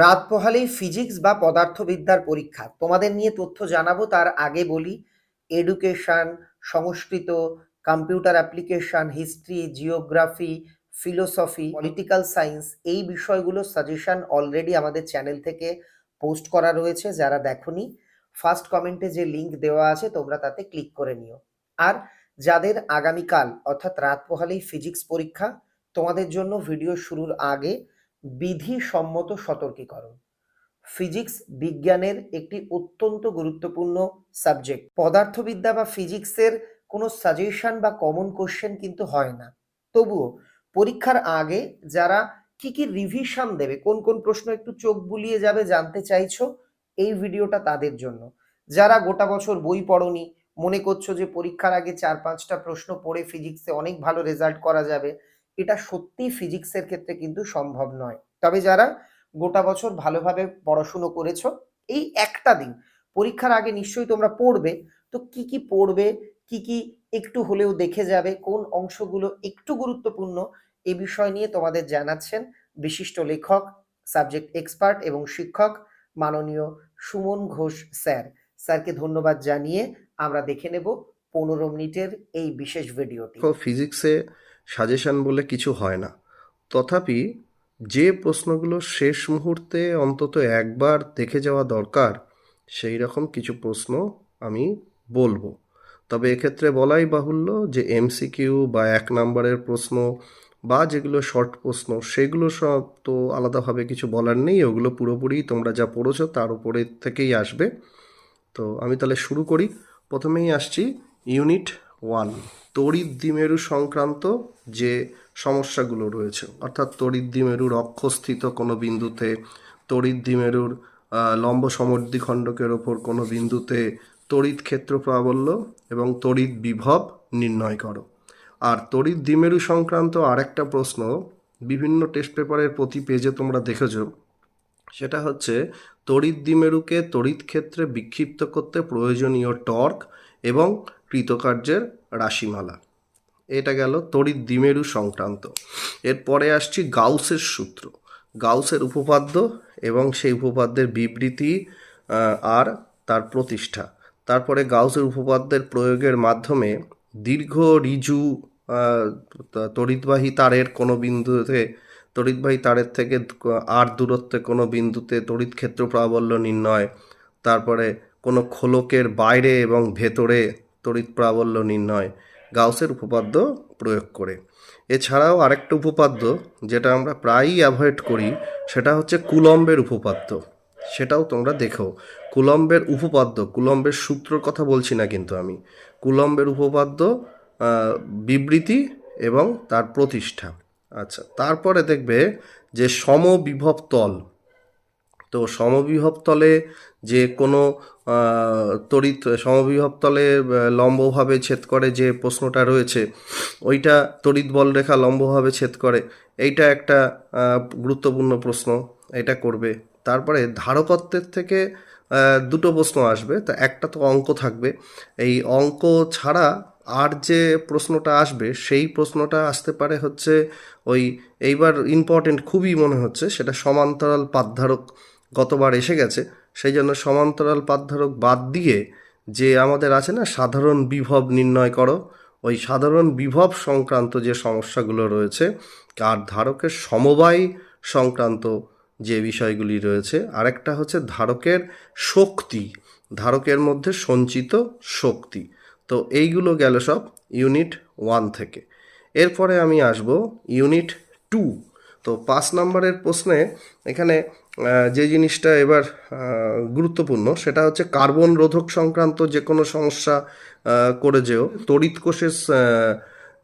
রাত পোহালেই ফিজিক্স বা পদার্থবিদ্যার পরীক্ষা। তোমাদের নিয়ে তথ্য জানাব, তার আগে বলি education Sanskrit computer application history geography philosophy political science এই বিষয়গুলো সাজেশন অলরেডি আমাদের চ্যানেল থেকে পোস্ট করা রয়েছে, যারা দেখোনি। ফার্স্ট কমেন্টে যে লিংক দেওয়া আছে, তোমরা তাতে ক্লিক করে নিও। আর যাদের আগামীকাল, অর্থাৎ রাত পোহালেই ফিজিক্স পরীক্ষা, তোমাদের জন্য ভিডিও শুরুর আগে বিধিসম্মত সতর্কীকরণ। ফিজিক্স বিজ্ঞানের একটি অত্যন্ত গুরুত্বপূর্ণ সাবজেক্ট। পদার্থবিদ্যা বা ফিজিক্সের কোনো সাজেশন বা কমন কোশ্চেন কিন্তু হয় না। তবুও পরীক্ষার আগে যারা কি কি রিভিশন দেবে, কোন কোন প্রশ্ন একটু চোখ বুলিয়ে যাবে জানতে চাইছো, এই ভিডিওটা তাদের জন্য। যারা গোটা বছর বই পড়নি, মনে করছ যে পরীক্ষার আগে চার পাঁচটা প্রশ্ন পড়ে ফিজিক্সে অনেক ভালো রেজাল্ট করা যাবে এটা সত্যি ফিজিক্সের ক্ষেত্রে কিন্তু সম্ভব নয়। তবে যারা গোটা বছর ভালোভাবে পড়াশুনো করেছ, এই একটা দিন, পরীক্ষার আগে নিশ্চয়ই তোমরা পড়বে, তো কি কি পড়বে, কি কি একটু হলেও দেখে যাবে, কোন অংশগুলো একটু গুরুত্বপূর্ণ, এ বিষয় নিয়ে তোমাদের জানাচ্ছেন বিশিষ্ট লেখক সাবজেক্ট এক্সপার্ট এবং শিক্ষক মাননীয় সুমন ঘোষ স্যার। স্যারকে ধন্যবাদ জানিয়ে আমরা দেখে নেব পনেরো মিনিটের এই বিশেষ ভিডিওটি ফিজিক্সে সাজেশন বলে কিছু হয় না। তথাপি যে প্রশ্নগুলো শেষ মুহূর্তে অন্তত একবার দেখে যাওয়া দরকার, সেই রকম কিছু প্রশ্ন আমি বলব। তবে এক্ষেত্রে বলাই বাহুল্য যে এমসিকিউ বা এক নম্বরের প্রশ্ন বা যেগুলো শর্ট প্রশ্ন, সেগুলো সব তো আলাদাভাবে কিছু বলার নেই, ওগুলো পুরোপুরি তোমরা যা পড়েছো তার উপরে থেকেই আসবে। তো আমি তাহলে শুরু করি। প্রথমেই আসছি ইউনিট ওয়ান তড়িৎ দ্বিমেরু সংক্রান্ত যে সমস্যাগুলো রয়েছে, অর্থাৎ তড়িৎ দ্বিমেরুর অক্ষস্থিত কোনো বিন্দুতে, তড়িৎ দ্বিমেরুর লম্ব সমদ্বিখণ্ডকের ওপর কোনো বিন্দুতে তড়িৎ ক্ষেত্র প্রাবল্য এবং তড়িৎ বিভব নির্ণয় করো। আর তড়িৎ দ্বিমেরু সংক্রান্ত আরেকটা প্রশ্ন বিভিন্ন টেস্ট পেপারের প্রতি পেজে তোমরা দেখেছ, সেটা হচ্ছে তড়িৎ দ্বিমেরুকে তড়িৎ ক্ষেত্রে বিক্ষিপ্ত করতে প্রয়োজনীয় টর্ক এবং কৃতকার্যের রাশিমালা। এটা গেল তড়িৎ দ্বিমেরু সংক্রান্ত। এরপরে আসছি গাউসের সূত্র। গাউসের উপপাদ্য এবং সেই উপপাদ্যের বিবৃতি আর তার প্রতিষ্ঠা। তারপরে গাউসের উপপাদ্যের প্রয়োগের মাধ্যমে দীর্ঘ রিজু তড়িৎবাহী তারের কোনো বিন্দুতে, তড়িৎবাহী তারের থেকে আর দূরত্বে কোনো বিন্দুতে তড়িৎ ক্ষেত্র প্রাবল্য নির্ণয়। তারপরে কোনো খোলকের বাইরে এবং ভেতরে তড়িৎ প্রাবল্য নির্ণয় গাউসের উপপাদ্য প্রয়োগ করে। এছাড়াও আরেকটা উপপাদ্য যেটা আমরা প্রায়ই অ্যাভয়েড করি, সেটা হচ্ছে কুলম্বের উপপাদ্য। সেটাও তোমরা দেখো। কুলম্বের উপপাদ্য, কুলম্বের সূত্রর কথা বলছি না কিন্তু আমি। কুলম্বের উপপাদ্য বিবৃতি এবং তার প্রতিষ্ঠা। আচ্ছা তারপরে দেখবে যে সমবিভব তল। তো সমবিভব তলে যে কোনো তড়িৎ সমবিভব তলে লম্বভাবে ছেদ করে যে প্রশ্নটা রয়েছে, ওইটা তড়িৎ বল রেখা লম্বভাবে ছেদ করে, এইটা একটা গুরুত্বপূর্ণ প্রশ্ন, এটা করবে। তারপরে ধারকত্বের থেকে দুটো প্রশ্ন আসবে, তা একটা তো অঙ্ক থাকবে। এই অঙ্ক ছাড়া আর যে প্রশ্নটা আসবে, সেই প্রশ্নটা আসতে পারে হচ্ছে ওই এইবার ইম্পর্টেন্ট খুবই মনে হচ্ছে, সেটা সমান্তরাল পাতধারক গতবার এসে গেছে। সেই জন্য সমান্তরাল পাতধারক বাদ দিয়ে যে আমাদের আছে না, সাধারণ বিভব নির্ণয় করো, ওই সাধারণ বিভব সংক্রান্ত যে সমস্যাগুলো রয়েছে, আর ধারকের সমবায় সংক্রান্ত যে বিষয়গুলি রয়েছে, আরেকটা হচ্ছে ধারকের শক্তি, ধারকের মধ্যে সঞ্চিত শক্তি। তো এইগুলো গেল সব ইউনিট ওয়ান থেকে। এরপরে আমি আসব ইউনিট টু। তো পাঁচ নম্বরের প্রশ্নে এখানে যে জিনিসটা এবার গুরুত্বপূর্ণ সেটা হচ্ছে কার্বন রোধক সংক্রান্ত যে কোনো সমস্যা করে যেও। তড়িৎ কোষের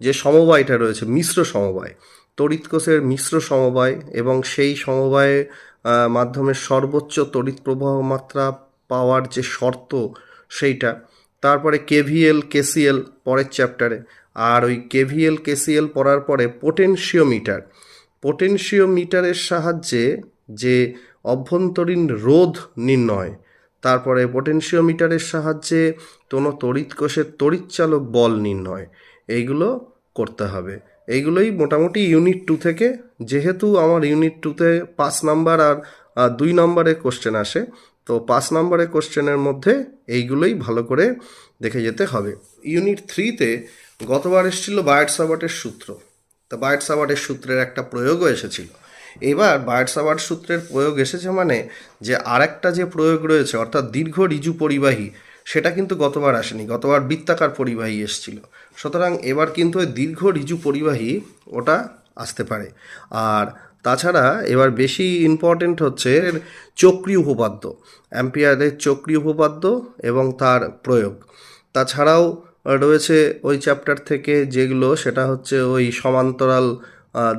যে সমবায়টা রয়েছে মিশ্র সমবায় তড়িৎ কোষের মিশ্র সমবায় এবং সেই সমবায়ের আহ, মাধ্যমে সর্বোচ্চ তড়িৎ প্রবাহ মাত্রা পাওয়ার যে শর্ত সেইটা তারপরে কেভিএল কেসিএল পরের চ্যাপ্টারে। আর ওই কেভিএল কেসিএল পড়ার পরে পোটেনশিওমিটার পোটেনশিওমিটারের সাহায্যে যে অভ্যন্তরীণ রোধ নির্ণয়, তারপরে পোটেনশিওমিটারের সাহায্যে কোনো তড়িৎ কোষের তড়িৎচালক বল নির্ণয়, এইগুলো করতে হবে। এইগুলোই মোটামুটি ইউনিট টু থেকে, যেহেতু আমার ইউনিট টুতে পাঁচ নাম্বার আর দুই নম্বরের কোশ্চেন আসে, তো পাঁচ নম্বরের কোশ্চেনের মধ্যে এইগুলোই ভালো করে দেখে যেতে হবে। ইউনিট থ্রিতে গতবার এসেছিল বায়ার্ড সাবাটের সূত্র। তো বায়ার্ড সাবাটের সূত্রের একটা প্রয়োগও এসেছিল। এবার বায়ার্ড সাবাট সূত্রের প্রয়োগ এসেছে মানে যে আরেকটা যে প্রয়োগ রয়েছে, অর্থাৎ দীর্ঘ রিজু পরিবাহী, সেটা কিন্তু গতবার আসেনি, গতবার বৃত্তাকার পরিবাহী এসেছিল। সুতরাং এবার কিন্তু ওই দীর্ঘ রিজু পরিবাহী ওটা আসতে পারে। আর তাছাড়া এবার বেশি ইম্পর্টেন্ট হচ্ছে এর চক্রী উপপাদ্য, অ্যাম্পিয়ারের চক্রী উপপাদ্য এবং তার প্রয়োগ। তাছাড়াও রয়েছে ওই চ্যাপ্টার থেকে যেগুলো, সেটা হচ্ছে ওই সমান্তরাল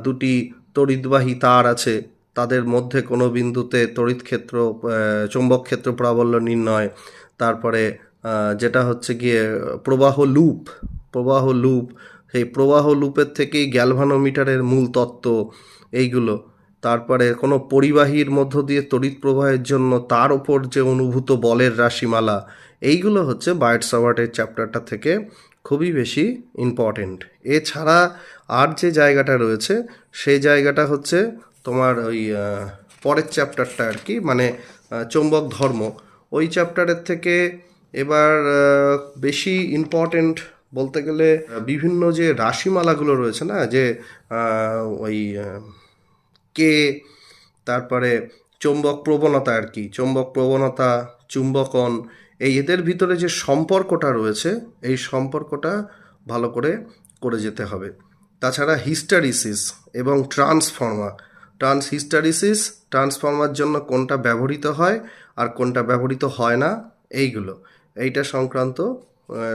দুটি তড়িৎবাহী তার আছে, তাদের মধ্যে কোনো বিন্দুতে তড়িৎ ক্ষেত্র চৌম্বক ক্ষেত্র প্রাবল্য নির্ণয়। তারপরে যেটা হচ্ছে গিয়ে প্রবাহ লুপ প্রবাহ লুপ, সেই প্রবাহ লুপের থেকেই গ্যালভানোমিটারের মূল তত্ত্ব এইগুলো। তারপরে কোনো পরিবাহীর মধ্য দিয়ে তড়িৎ প্রবাহের জন্য তার ওপর যে অনুভূত বলের রাশিমালা, এইগুলো হচ্ছে বায়োট সাভার্টের চ্যাপ্টারটা থেকে খুবই বেশি ইম্পর্টেন্ট। এছাড়া আর যে জায়গাটা রয়েছে, সেই জায়গাটা হচ্ছে তোমার ওই পরের চ্যাপ্টারটা আর কি মানে চৌম্বক ধর্ম। ওই চ্যাপ্টারের থেকে এবার বেশি ইম্পর্টেন্ট বলতে গেলে, বিভিন্ন যে রাশিমালাগুলো রয়েছে না, যে ওই কে, তারপরে চৌম্বক প্রবণতা আর কি, চৌম্বক প্রবণতা, চুম্বকন, এই এদের ভিতরে যে সম্পর্কটা রয়েছে, এই সম্পর্কটা ভালো করে করে যেতে হবে। তাছাড়া হিস্টারিসিস এবং ট্রান্সফর্মার। ট্রান্স হিস্টারিসিস ট্রান্সফর্মার জন্য কোনটা ব্যবহৃত হয় আর কোনটা ব্যবহৃত হয় না, এইগুলো। এইটা সংক্রান্ত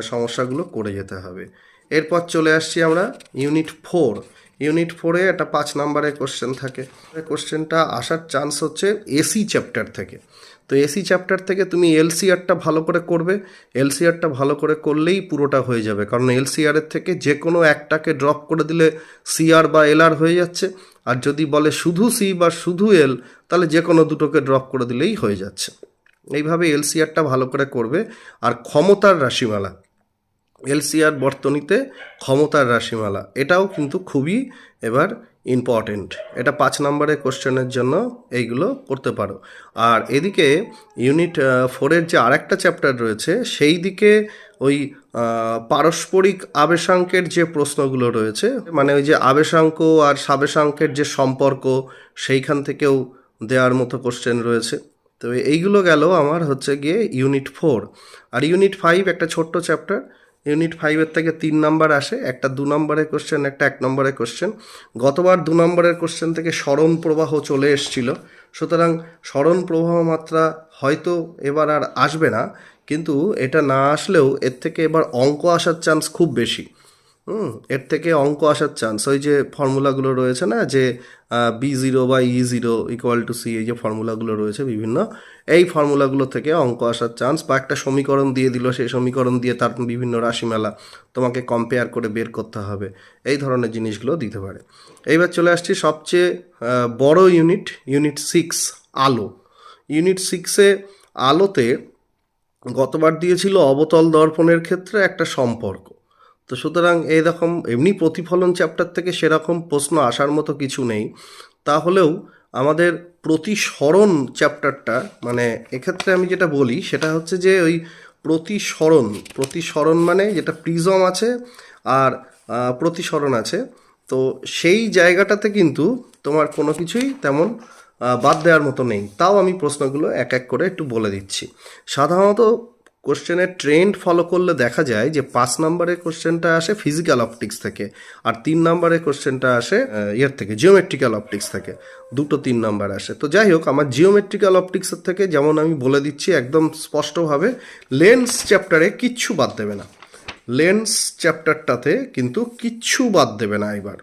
সমস্যাগুলো করে যেতে হবে। এরপর চলে আসছি আমরা ইউনিট ফোর। ইউনিট ফোরে একটা পাঁচ নাম্বারের কোশ্চেন থাকে। কোশ্চেনটা আসার চান্স হচ্ছে এসি চ্যাপ্টার থেকে। তো এসি চ্যাপ্টার থেকে তুমি এলসিআরটা ভালো করে করবে। এলসিআরটা ভালো করে করলেই পুরোটা হয়ে যাবে। কারণ এলসিআরের থেকে যে কোনো একটাকে ড্রপ করে দিলে সিআর বা এলআর হয়ে যাচ্ছে। আর যদি বলে শুধু সি বা শুধু এল তাহলে যে কোনো দুটোকে ড্রপ করে দিলেই হয়ে যাচ্ছে। এইভাবে এলসিআরটা ভালো করে করবে। আর ক্ষমতার রাশিমালা, এলসিআর বর্তনীতে ক্ষমতার রাশিমালা, এটাও কিন্তু খুবই এবার ইম্পর্টেন্ট এটা পাঁচ নম্বরের কোশ্চেনের জন্য এইগুলো করতে পারো। আর এদিকে ইউনিট ফোরের যে আরেকটা চ্যাপ্টার রয়েছে, সেই দিকে ওই পারস্পরিক আবেশাঙ্কের যে প্রশ্নগুলো রয়েছে মানে ওই যে আবেশাঙ্ক আর সাবেশাঙ্কের যে সম্পর্ক, সেইখান থেকেও দেওয়ার মতো কোশ্চেন রয়েছে। তো এইগুলো গেল আমার হচ্ছে গিয়ে ইউনিট ফোর আর ইউনিট ফাইভ একটা ছোট্ট চ্যাপ্টার ইউনিট ফাইভের থেকে তিন নাম্বার আসে, একটা দু নম্বরের কোশ্চেন একটা এক নম্বরের কোশ্চেন গতবার দু নম্বরের কোশ্চেন থেকে স্মরণ প্রবাহ চলে এসছিল। সুতরাং স্মরণ প্রবাহ মাত্রা হয়তো এবার আর আসবে না, কিন্তু এটা না আসলেও এর থেকে এবার অঙ্ক আসার চান্স খুব বেশি। হুম, এর থেকে অঙ্ক আসার চান্স ওই যে ফর্মুলাগুলো রয়েছে না, যে বি জিরো বা E zero equal to C এই যে ফর্মুলাগুলো রয়েছে বিভিন্ন, এই ফর্মুলাগুলো থেকে অঙ্ক আসার চান্স বা একটা সমীকরণ দিয়ে দিল, সেই সমীকরণ দিয়ে তার বিভিন্ন রাশিমালা তোমাকে কম্পেয়ার করে বের করতে হবে। এই ধরনের জিনিসগুলো দিতে পারে। এইবার চলে আসছি সবচেয়ে বড় ইউনিট ইউনিট সিক্স আলো। ইউনিট সিক্সে আলোতে গতবার দিয়েছিল অবতল দর্পণের ক্ষেত্রে একটা সম্পর্ক। তো সুতরাং এইরকম এমনি প্রতিফলন চ্যাপ্টার থেকে সেরকম প্রশ্ন আসার মতো কিছু নেই। তাহলেও আমাদের প্রতিসরণ চ্যাপ্টারটা মানে এক্ষেত্রে আমি যেটা বলি সেটা হচ্ছে যে ওই প্রতিসরণ প্রতিসরণ মানে যেটা প্রিজম আছে আর প্রতিসরণ আছে। তো সেই জায়গাটাতে কিন্তু তোমার কোনো কিছুই তেমন বাদ দেওয়ার মতো নেই। তাও আমি প্রশ্নগুলো এক এক করে একটু বলে দিচ্ছি। সাধারণত কোশ্চেনের ট্রেন্ড ফলো করলে দেখা যায় যে পাঁচ নম্বরের কোশ্চেনটা আসে ফিজিক্যাল অপটিক্স থেকে আর তিন নম্বরের কোশ্চেনটা আসে ইয়ের থেকে জিওমেট্রিক্যাল অপটিক্স থেকে। দুটো তিন নাম্বার আসে। তো যাই হোক, আমার জিওমেট্রিক্যাল অপটিক্সের থেকে যেমন আমি বলে দিচ্ছি একদম স্পষ্টভাবে লেন্স চ্যাপ্টারে কিচ্ছু বাদ দেবে না। লেন্স চ্যাপ্টারটাতে কিন্তু কিচ্ছু বাদ দেবে না এবার।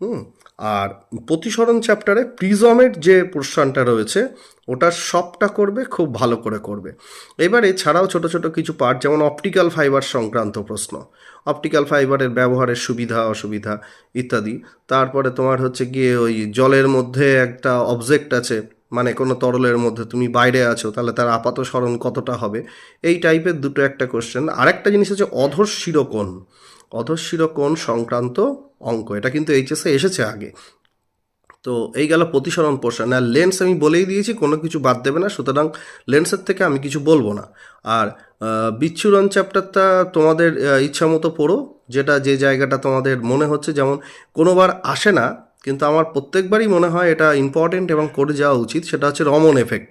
হুম? আর প্রতিসরণ চ্যাপ্টারে প্রিজমের যে পোর্শনটা রয়েছে, ওটা সবটা করবে, খুব ভালো করে করবে। এবার এছাড়াও ছোট ছোট কিছু পার্ট যেমন অপটিক্যাল ফাইবার সংক্রান্ত প্রশ্ন। অপটিক্যাল ফাইবারের ব্যবহারের সুবিধা, অসুবিধা ইত্যাদি। তারপরে তোমার হচ্ছে গিয়ে ওই জলের মধ্যে একটা অবজেক্ট আছে মানে কোনো তরলের মধ্যে তুমি বাইরে আছো, তাহলে তার আপাত স্মরণ কতটা হবে? এই টাইপের দুটো একটা কোশ্চেন আরেকটা জিনিস হচ্ছে অধস্বীর কোণ অধস্বীর কোণ সংক্রান্ত অঙ্ক। এটা কিন্তু এইচএসে এসেছে আগে। তো এই গেল প্রতিসরণ পোর্শন। আর লেন্স আমি বলেই দিয়েছি, কোনো কিছু বাদ দেবে না, সুতরাং লেন্সের থেকে আমি কিছু বলব না। আর বিচ্ছুরণ চ্যাপ্টারটা তোমাদের ইচ্ছা মতো পড়ো, যেটা যে জায়গাটা তোমাদের মনে হচ্ছে। যেমন, কোনোবার আসে না, কিন্তু আমার প্রত্যেকবারই মনে হয় এটা ইম্পর্টেন্ট এবং করে যাওয়া উচিত, সেটা হচ্ছে রমন এফেক্ট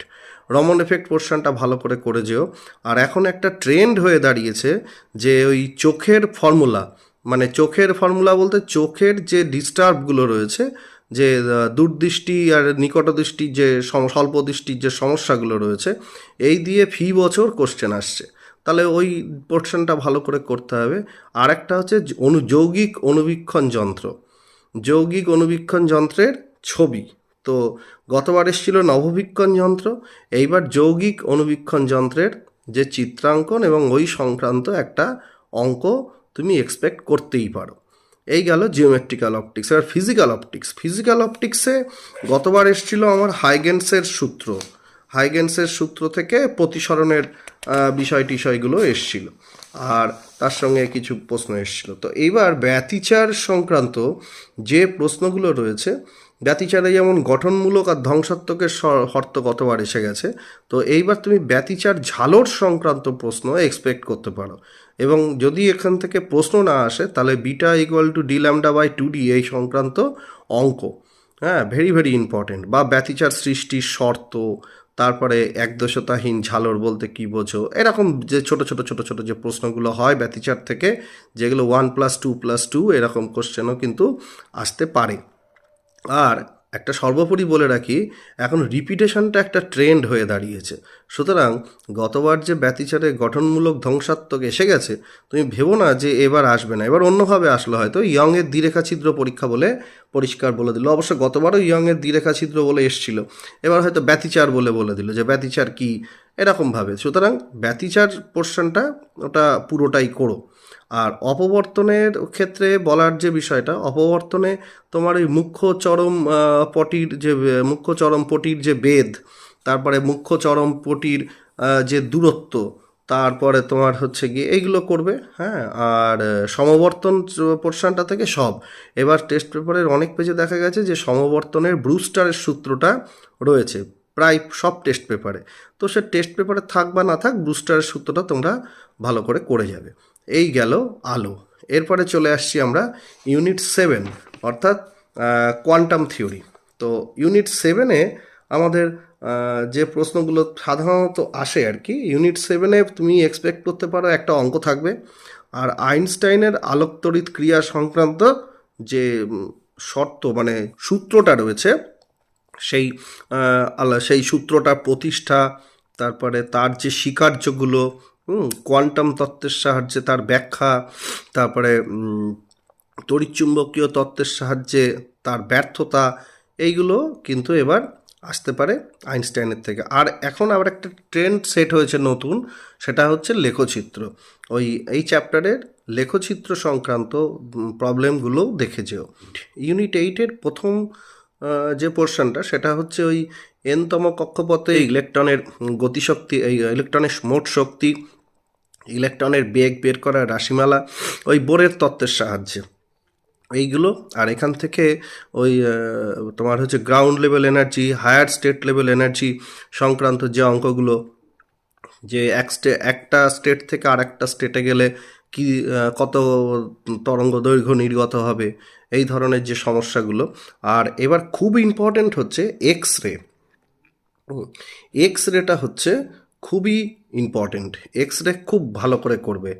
রমন এফেক্ট পোর্শনটা ভালো করে করে যেও। আর এখন একটা ট্রেন্ড হয়ে দাঁড়িয়েছে যে ওই চোখের ফর্মুলা মানে চোখের ফর্মুলা বলতে চোখের যে ডিস্টার্বগুলো রয়েছে, যে দূরদৃষ্টি আর নিকটদৃষ্টির যে স্বল্প দৃষ্টির যে সমস্যাগুলো রয়েছে, এই দিয়ে ফি বছর কোশ্চেন আসছে। তাহলে ওই পোর্শনটা ভালো করে করতে হবে। আর একটা হচ্ছে অনু, যৌগিক অনুবীক্ষণ যন্ত্র। যৌগিক অনুবীক্ষণ যন্ত্রের ছবি। তো গতবার এসেছিল নববীক্ষণ যন্ত্র। এইবার যৌগিক অনুবীক্ষণ যন্ত্রের যে চিত্রাঙ্কন এবং ওই সংক্রান্ত একটা অঙ্ক তুমি এক্সপেক্ট করতেই পারো। এই গেল জিওমেট্রিক্যাল অপটিক্স আর ফিজিক্যাল অপটিক্স ফিজিক্যাল অপটিক্সে গতবার এসেছিল আমার হাইগেন্সের সূত্র। হাইগেন্সের সূত্র থেকে প্রতিসরণের বিষয় টিষয়গুলো এসছিল। আর তার সঙ্গে কিছু প্রশ্ন এসছিল। তো এইবার ব্যতিচার সংক্রান্ত যে প্রশ্নগুলো রয়েছে ব্যতিচারে যেমন গঠনমূলক আর ধ্বংসাত্মকের শর্ত গতবার এসে গেছে, তো এইবার তুমি ব্যতিচার ঝালর সংক্রান্ত প্রশ্ন এক্সপেক্ট করতে পারো। এবং যদি এখান থেকে প্রশ্ন না আসে, তাহলে beta equal to D lambda by two D এই সংক্রান্ত অঙ্ক হ্যাঁ ভেরি ভেরি ইম্পর্টেন্ট বা ব্যতিচার সৃষ্টির শর্ত, তারপরে একদশতাহীন ঝালর বলতে কি বোঝো, এরকম যে ছোট ছোট ছোট ছোট যে প্রশ্নগুলো হয় ব্যতিচার থেকে, যেগুলো one plus two plus two এরকম কোশ্চেনও কিন্তু আসতে পারে। আর একটা সর্বোপরি বলে রাখি, এখন রিপিটেশনটা একটা ট্রেন্ড হয়ে দাঁড়িয়েছে। সুতরাং গতবার যে ব্যতিচারে গঠনমূলক ধ্বংসাত্মক এসে গেছে, তুমি ভেবো না যে এবার আসবে না। এবার অন্যভাবে আসলো হয়তো ইয়ংয়ের দ্বিরেখা ছিদ্র পরীক্ষা বলে পরিষ্কার বলে দিল। অবশ্য গতবারও ইয়ংয়ের দ্বিরেখা ছিদ্র বলে এসছিল। এবার হয়তো ব্যতিচার বলে বলে দিল যে ব্যতিচার কী? এরকমভাবে। সুতরাং ব্যতিচার পোর্শনটা ওটা পুরোটাই করো। আর অপবর্তনের ক্ষেত্রে বলার যে বিষয়টা, অপবর্তনে তোমার ওই মুখ্য চরম পটির যে, মুখ্য চরম পটির যে বেদ, তারপরে মুখ্য চরম পটির যে দূরত্ব, তারপরে তোমার হচ্ছে গিয়ে এইগুলো করবে হ্যাঁ? আর সমবর্তন পোর্শনটা থেকে সব। এবার টেস্ট পেপারের অনেক পেজে দেখা গেছে যে সমবর্তনের ব্রুস্টারের সূত্রটা রয়েছে, প্রায় সব টেস্ট পেপারে। তো সে টেস্ট পেপারে থাক বা না থাক, ব্রুস্টারের সূত্রটা তোমরা ভালো করে করে যাবে। এই গেল আলো। এরপরে চলে আসছি আমরা ইউনিট সেভেন অর্থাৎ কোয়ান্টাম থিওরি তো ইউনিট সেভেনে আমাদের যে প্রশ্নগুলো সাধারণত আসে আর কি ইউনিট সেভেনে তুমি এক্সপেক্ট করতে পারো একটা অঙ্ক থাকবে। আর আইনস্টাইনের আলোকতড়িৎ ক্রিয়া সংক্রান্ত যে শর্ত মানে সূত্রটা রয়েছে, সেই সেই সূত্রটা প্রতিষ্ঠা, তারপরে তার যে স্বীকার্যগুলো কোয়ান্টাম তত্ত্বের সাহায্যে তার ব্যাখ্যা, তারপরে তড়িৎচুম্বকীয় তত্ত্বের সাহায্যে তার ব্যর্থতা, এইগুলো কিন্তু এবার আসতে পারে আইনস্টাইনের থেকে। আর এখন আবার একটা ট্রেন্ড সেট হয়েছে নতুন, সেটা হচ্ছে লেখচিত্র। ওই, এই চ্যাপ্টারের লেখচিত্র সংক্রান্ত প্রবলেমগুলো দেখে যেও। ইউনিট এইটের প্রথম যে পোর্শনটা, সেটা হচ্ছে ওই এনতম কক্ষপথে ইলেকট্রনের গতিশক্তি, এই ইলেকট্রনের মোট শক্তি ইলেকট্রনের বেগ বের করার রাশিমালা, ওই বোরের তত্ত্বের সাহায্যে। এইগুলো, আর এখান থেকে ওই তোমার হচ্ছে ground level energy higher state level energy সংক্রান্ত যে অঙ্কগুলো, যে এক স্টে একটা স্টেট থেকে আরেকটা স্টেটে গেলে কি কত তরঙ্গ দৈর্ঘ্য নির্গত হবে, এই ধরনের যে সমস্যাগুলো। আর এবার খুব ইম্পর্ট্যান্ট হচ্ছে এক্স রে এক্স রেটা হচ্ছে খুবই ইম্পর্টেন্ট এক্স রে খুব ভালো করে করবে।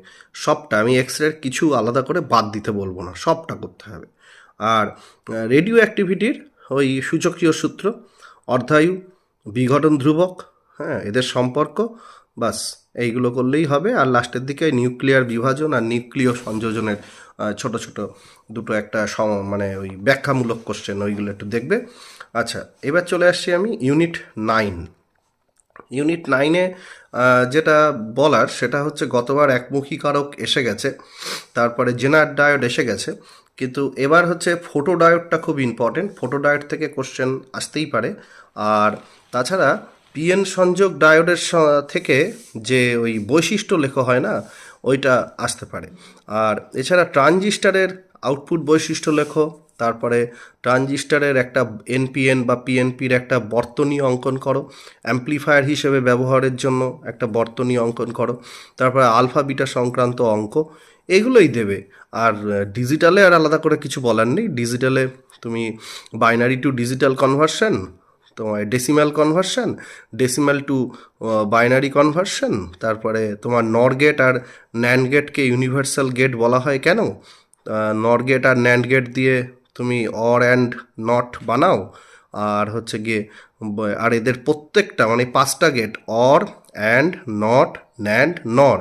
সবটা আমি এক্স রের কিছু আলাদা করে বাদ দিতে বলব না, সবটা করতে হবে। আর রেডিও অ্যাক্টিভিটির ওই সূচকীয় সূত্র, অর্ধায়ু, বিঘটন ধ্রুবক হ্যাঁ এদের সম্পর্ক বাস এইগুলো করলেই হবে। আর লাস্টের দিকে নিউক্লিয়ার বিভাজন আর নিউক্লিয় সংযোজনের ছোট ছোট দুটো একটা সম মানে ওই ব্যাখ্যামূলক কোশ্চেন ওইগুলো একটু দেখবে। আচ্ছা এবার চলে আসছি আমি ইউনিট নাইন ইউনিট নাইনে যেটা বলার সেটা হচ্ছে গতবার একমুখী কারক এসে গেছে, তারপরে জেনার ডায়োড এসে গেছে, কিন্তু এবার হচ্ছে ফোটো ডায়োডটা খুব ইম্পর্টেন্ট ফোটো ডায়োড থেকে কোশ্চেন আসতেই পারে। আর তাছাড়া পিএন সংযোগ ডায়োডের থেকে যে ওই বৈশিষ্ট্য লেখা হয় না, ওইটা আসতে পারে। আর এছাড়া ট্রানজিস্টারের আউটপুট বৈশিষ্ট্য লেখো তারপরে ট্রানজিস্টারের একটা এনপিএন বা পিএনপির একটা বর্তনী অঙ্কন করো, অ্যাম্প্লিফায়ার হিসেবে ব্যবহারের জন্য একটা বর্তনী অঙ্কন করো, তারপরে আলফা, বিটা সংক্রান্ত অঙ্ক, এগুলোই দেবে। আর ডিজিটালে আর আলাদা করে কিছু বলার নেই। ডিজিটালে তুমি বাইনারি টু ডিজিটাল কনভার্সন তোমার decimal conversion decimal to binary conversion, তারপরে তোমার নর গেট আর ন্যান্ড গেটকে ইউনিভার্সাল গেট বলা হয় কেন? নর গেট আর ন্যান্ড গেট দিয়ে তুমি অর অ্যান্ড নট বানাও। আর হচ্ছে গিয়ে, আর এদের প্রত্যেকটা মানে পাঁচটা gate OR AND NOT NAND NOR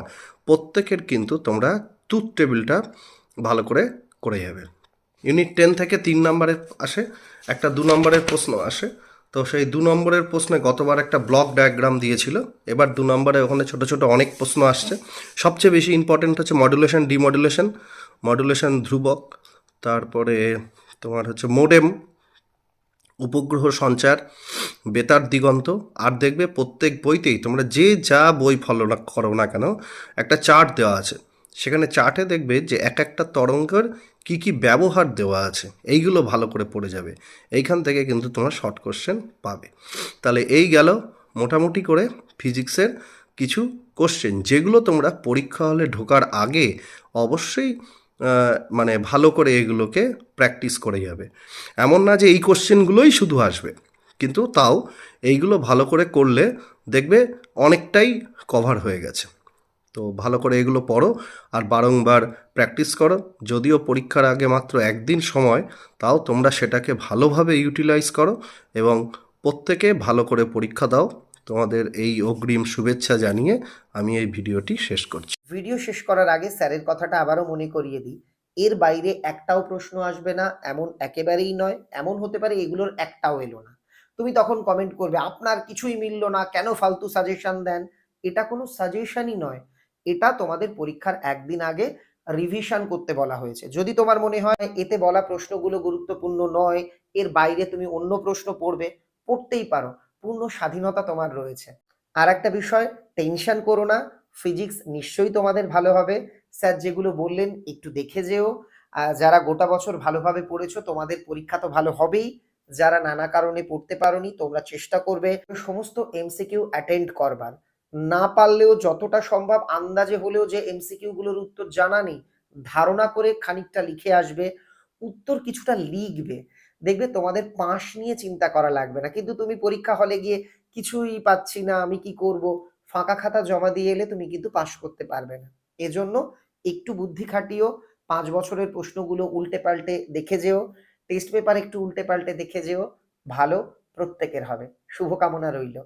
প্রত্যেকের কিন্তু তোমরা টুথ টেবিলটা ভালো করে করে যাবে। ইউনিট টেন থেকে তিন নম্বরে আসে, একটা দু নম্বরের প্রশ্ন আসে। তো সেই দু নম্বরের প্রশ্নে গতবার একটা ব্লক ডায়াগ্রাম দিয়েছিল। এবার দু নম্বরে ওখানে ছোট ছোট অনেক প্রশ্ন আসছে। সবচেয়ে বেশি ইম্পর্টেন্ট হচ্ছে মডুলেশন ডিমডুলেশন মডুলেশন ধ্রুবক, তারপরে তোমার হচ্ছে মোডেম উপগ্রহ সঞ্চার, বেতার দিগন্ত, আর দেখবে প্রত্যেক বইতেই তোমরা যে যা বই ফলো না, করো না কেন, একটা চার্ট দেওয়া আছে। সেখানে চার্টে দেখবে যে এক একটা তরঙ্গের কি কি ব্যবহার দেওয়া আছে, এইগুলো ভালো করে পড়ে যাবে। এইখান থেকে কিন্তু তোমরা শর্ট কোশ্চেন পাবে। তাহলে এই গেল মোটামুটি করে ফিজিক্সের কিছু কোশ্চেন যেগুলো তোমরা পরীক্ষা হলে ঢোকার আগে অবশ্যই মানে ভালো করে এগুলোকে প্র্যাকটিস করে যাবে। এমন না যে এই কোশ্চেনগুলোই শুধু আসবে, কিন্তু তাও এইগুলো ভালো করে করলে দেখবে অনেকটাই কভার হয়ে গেছে। তো ভালো করে এগুলো পড়ো আর বারংবার প্র্যাকটিস করো। যদিও পরীক্ষার আগে মাত্র একদিন সময়, তাও তোমরা সেটাকে ভালোভাবে ইউটিলাইজ করো এবং প্রত্যেকে ভালো করে পরীক্ষা দাও। তোমাদের এই অগ্রিম শুভেচ্ছা জানিয়ে আমি এই ভিডিওটি শেষ করছি। ভিডিও শেষ করার আগে স্যারের কথাটা আবারও মনে করিয়ে দিই। এর বাইরে একটাও প্রশ্ন আসবে না, এমন একেবারেই নয়, এমন হতে পারে এগুলোর একটাও এলো না। তুমি তখন কমেন্ট করবে, আপনার কিছুই মিললো না, কেন ফালতু সাজেশন দেন? এটা কোনো সাজেশনই নয়। এটা তোমাদের পরীক্ষার একদিন আগে রিভিশন করতে বলা হয়েছে। যদি তোমার মনে হয় এতে বলা প্রশ্নগুলো গুরুত্বপূর্ণ নয়, এর বাইরে তুমি অন্য প্রশ্ন পড়বে, পড়তেই পারো। পূর্ণ স্বাধীনতা তোমার রয়েছে। আর একটা বিষয়, টেনশন করো না, ফিজিক্স নিশ্চয়ই তোমাদের ভালো হবে। স্যার যেগুলো বললেন, একটু দেখে যেও। যারা গোটা বছর ভালোভাবে পড়েছো, তোমাদের পরীক্ষা তো ভালো হবেই। যারা নানা কারণে পড়তে পারোনি, তোমরা চেষ্টা করবে সমস্ত এমসিকিউ অ্যাটেন্ড করবার। না পারলেও যতটা সম্ভব আন্দাজে হলেও যে এমসিকিউ গুলোর উত্তর জানা নেই, ধারণা করে খানিকটা লিখে আসবে, উত্তর কিছুটা লিখবে। দেখবে তোমাদের পাশ নিয়ে চিন্তা করা লাগবে না। কিন্তু তুমি পরীক্ষা হলে গিয়ে কিছুই পাচ্ছি না, আমি কি করব? ফাঁকা খাতা জমা দিয়ে এলে তুমি কিন্তু পাশ করতে পারবে না। এজন্য একটু বুদ্ধি খাটিও পাঁচ বছরের প্রশ্নগুলো উল্টে পাল্টে দেখে যেও টেস্ট পেপার একটু উল্টে পাল্টে দেখে যেও, ভালো প্রত্যেকের হবে। শুভকামনা রইল।